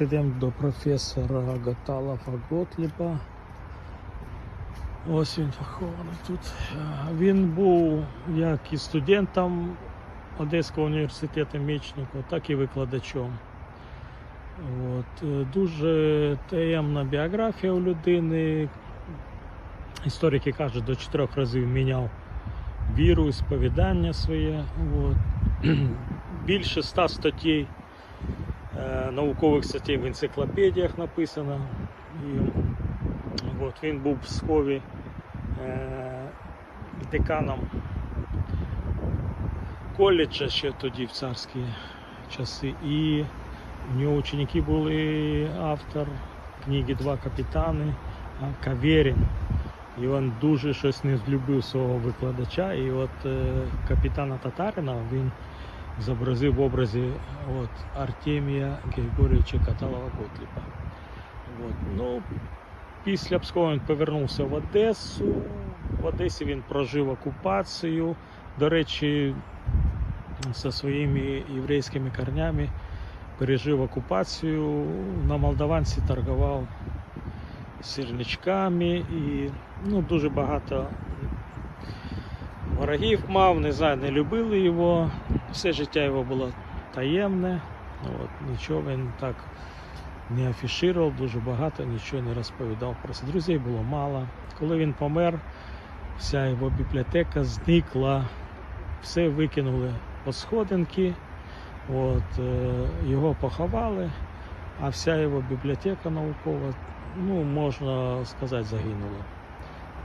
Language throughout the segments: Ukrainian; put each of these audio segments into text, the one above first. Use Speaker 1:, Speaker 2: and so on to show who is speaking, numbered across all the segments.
Speaker 1: Йдемо до професора Гаталова Готліба. Ось він похований тут. Е, Він був як і студентом Одеського університету Мічникова, так і викладачом. От. е, Дуже таємна біографія у людини. Історики кажуть, до чотирьох разів міняв віру і сповідання своє. От. Більше ста статей наукових статей в енциклопедіях написано. І, от, він був в Пскові е, деканом коледжа ще тоді в царські часи. І у нього ученики були автор книги Два капітани Каверін. І він дуже щось не злюбив свого викладача. І от е, капітана Татарина він зобразив в образі от, Артемія Григорійовича Каталова Готліба. От. Ну, після Пскова він повернувся в Одесу. В Одесі він прожив окупацію. До речі, зі своїми єврейськими корнями пережив окупацію. На Молдаванці торгував сірничками і ну, дуже багато ворогів мав, не знаю, не любили його. Все життя його було таємне. От, нічого він так не афішував, дуже багато, нічого не розповідав про це. Друзей було мало. Коли він помер, вся його бібліотека зникла, все викинули по сходинки, от, е, його поховали, а вся його бібліотека наукова, ну, можна сказати, загинула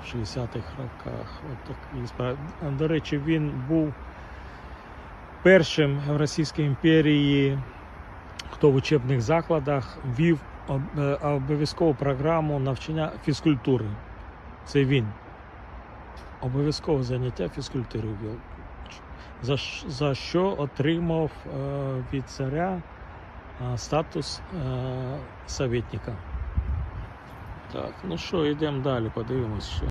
Speaker 1: в 60-х роках. От справи. До речі, він був першим в Російській імперії, хто в учебних закладах вів е, обов'язкову програму навчання фізкультури. Це він. Обов'язкове заняття фізкультури вів. За, за що отримав е, від царя е, статус советника. Так, ну що, йдемо далі, подивимось. Що.